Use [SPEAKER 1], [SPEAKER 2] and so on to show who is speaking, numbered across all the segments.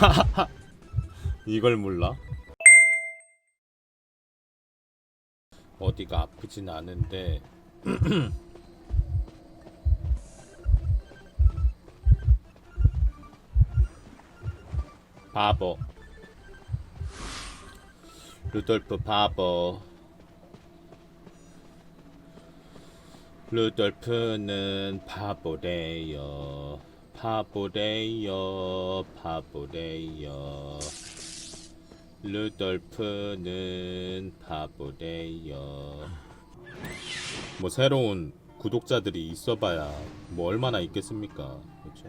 [SPEAKER 1] 이걸 몰라? 어디가 아프진 않은데. 바보. 루돌프 바보. 루돌프는 바보래요 바보래요 바보래요. 루돌프는 바보래요. 뭐 새로운 구독자들이 있어봐야 뭐 얼마나 있겠습니까? 그렇죠?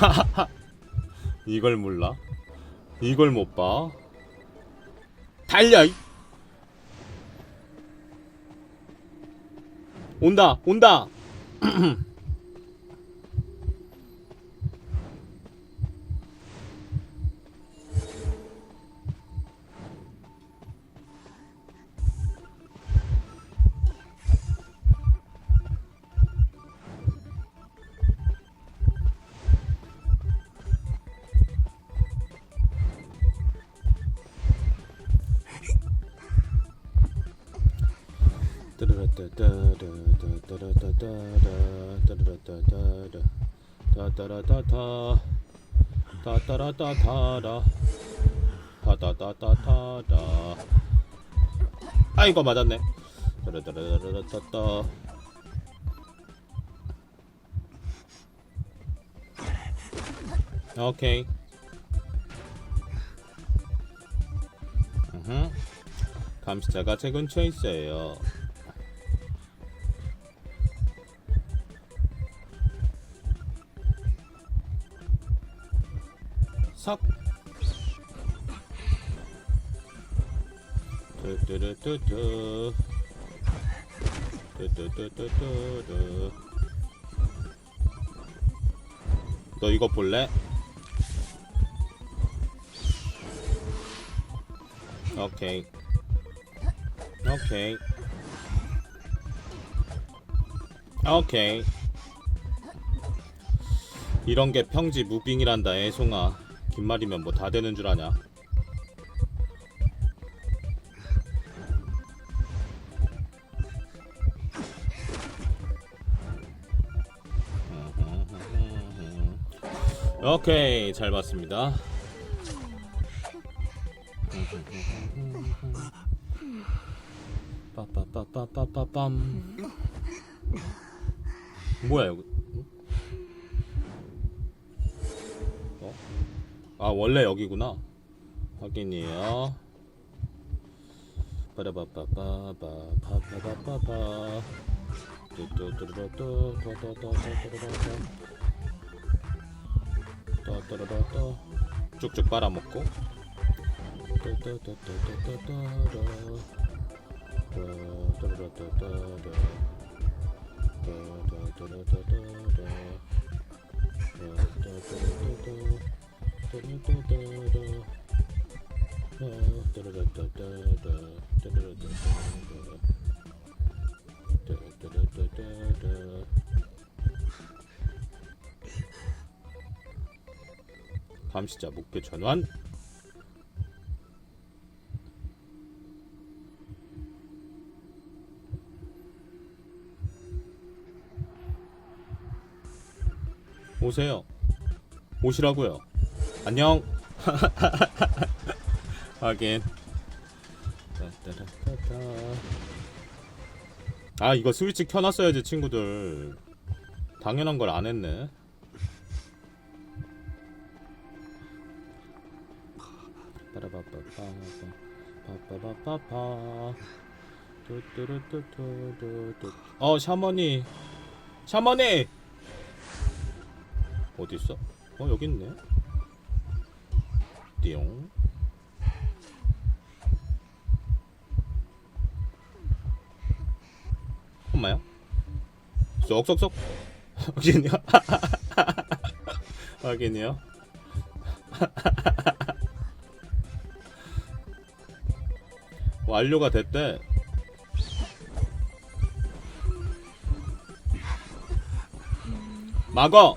[SPEAKER 1] 이걸 몰라? 이걸 못 봐? 달려! 이- 온다! 온다! 따따라따따라 따따따따따라 아 이거 맞았네 오케이. 감시자가 제 근처에 있어요 석. 뚜뚜루뚜뚜. 뚜뚜뚜뚜뚜 너 이거 볼래? 오케이. 오케이. 오케이. 이런 게 평지 무빙이란다 애송아 긴 말이면 뭐 다 되는 줄 아냐? 오케이 잘 봤습니다. 빠빠빠빠빠빰 뭐야 여기 어? 아 원래 여기구나 확인이에요 빠라바빠빠바바바바바바 뚜뚜뚜루뚜 또또또또또또또 또또또또 쭉쭉 빨아먹고 또또또또또또또 또또또또또 또또또또또 감시자 목표 전환. 오세요. 오시라고요 안녕. 확인. 아 이거 스위치 켜놨어야지 친구들. 당연한 걸 안 했네. 어 샤머니. 샤머니! 어디 있어? 어 여기 있네. 띠용 엄마요? 쏙쏙쏙 확인이요? 확인이요? 완료가 됐대 막어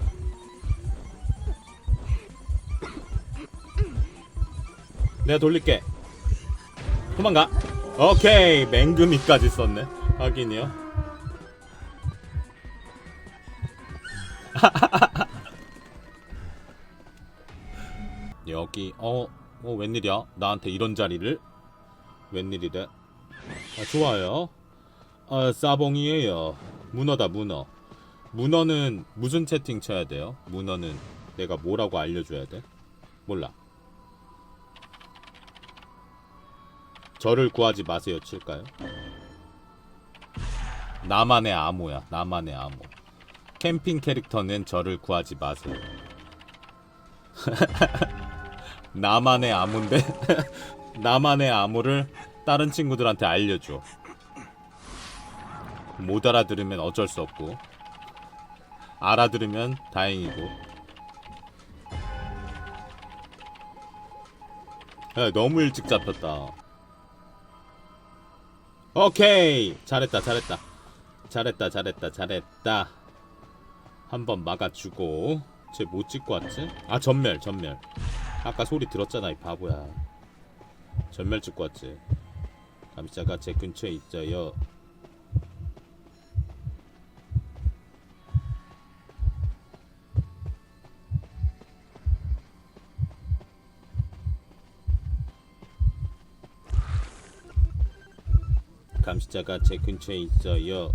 [SPEAKER 1] 내가 돌릴게. 도망가. 오케이. 맹금이까지 썼네. 확인이요. 여기 어, 어 웬일이야? 나한테 이런 자리를? 웬일이래 아, 좋아요. 아 싸봉이에요. 문어다 문어. 문어는 무슨 채팅 쳐야 돼요? 문어는 내가 뭐라고 알려줘야 돼? 몰라 저를 구하지 마세요 칠까요? 나만의 암호야 나만의 암호. 캠핑 캐릭터는 저를 구하지 마세요. 나만의 암호인데 나만의 암호를 다른 친구들한테 알려줘. 못 알아들으면 어쩔 수 없고 알아들으면 다행이고. 야, 너무 일찍 잡혔다 오케이. 잘했다 잘했다. 잘했다 잘했다 잘했다. 한번 막아주고. 쟤 못 찍고 왔지? 아 전멸 전멸. 아까 소리 들었잖아 이 바보야. 전멸 찍고 왔지. 감시자가 제 근처에 있어요 감시자가 제 근처에 있어요.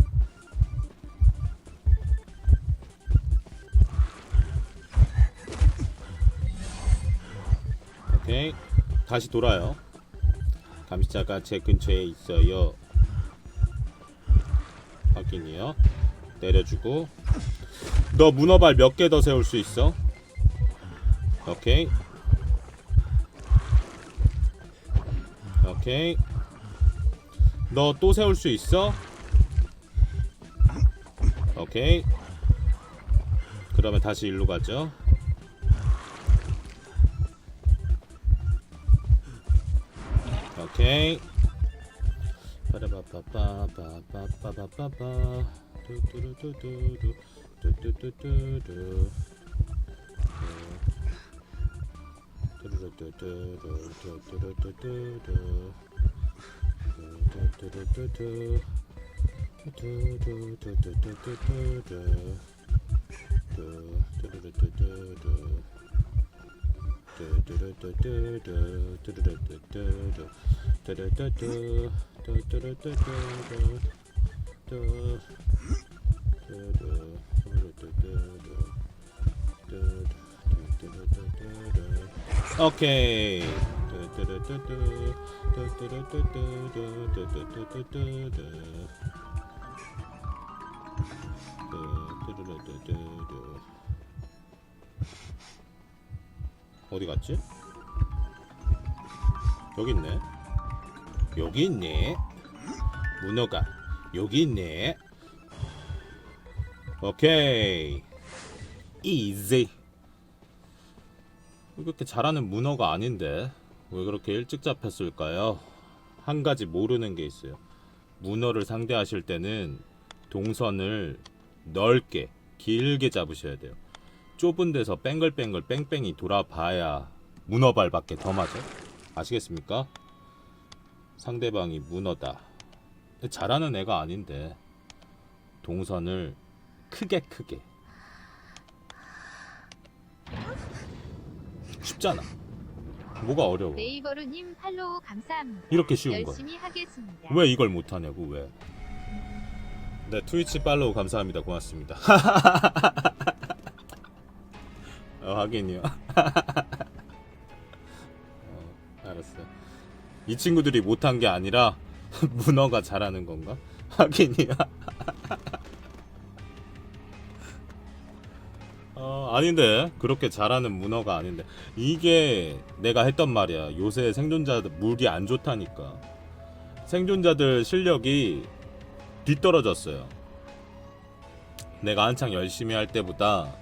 [SPEAKER 1] 오케이. 다시 돌아요. 감시자가 제 근처에 있어요. 확인이요. 내려주고. 너 문어발 몇 개 더 세울 수 있어? 오케이. 오케이 너 또 세울 수 있어? 오케이 그러면 다시 일로 가죠 오케이. 빠라바빠빠빠빠빠빠빠 뚜뚜뚜뚜루 뚜루루뚜뚜루 뚜뚜루 뚜 어디 갔지? 여기 있네. 여기 있네. 문어가 여기 있네. 오케이. 이지. 그렇게 잘하는 문어가 아닌데 왜 그렇게 일찍 잡혔을까요? 한 가지 모르는 게 있어요. 문어를 상대하실 때는 동선을 넓게 길게 잡으셔야 돼요. 좁은 데서 뺑글뺑글 뺑뺑이 돌아봐야 문어발밖에 더 맞아. 아시겠습니까? 상대방이 문어다. 잘하는 애가 아닌데 동선을 크게 크게 쉽잖아. 뭐가 어려워?
[SPEAKER 2] 네이버루님 팔로우 감사합니다.
[SPEAKER 1] 이렇게 쉬운 거.
[SPEAKER 2] 열심히 하겠습니다.
[SPEAKER 1] 왜 이걸 못하냐고 왜? 네 트위치 팔로우 감사합니다 고맙습니다. 어, 확인이요. 어, 알았어. 이 친구들이 못한 게 아니라 문어가 잘하는 건가? 확인이야. 아닌데 그렇게 잘하는 문어가 아닌데. 이게 내가 했던 말이야. 요새 생존자들 물이 안 좋다니까. 생존자들 실력이 뒤떨어졌어요. 내가 한창 열심히 할 때보다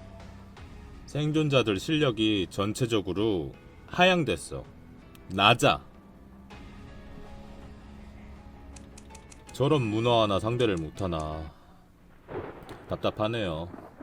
[SPEAKER 1] 생존자들 실력이 전체적으로 하향됐어. 낮아. 저런 문어 하나 상대를 못하나. 답답하네요.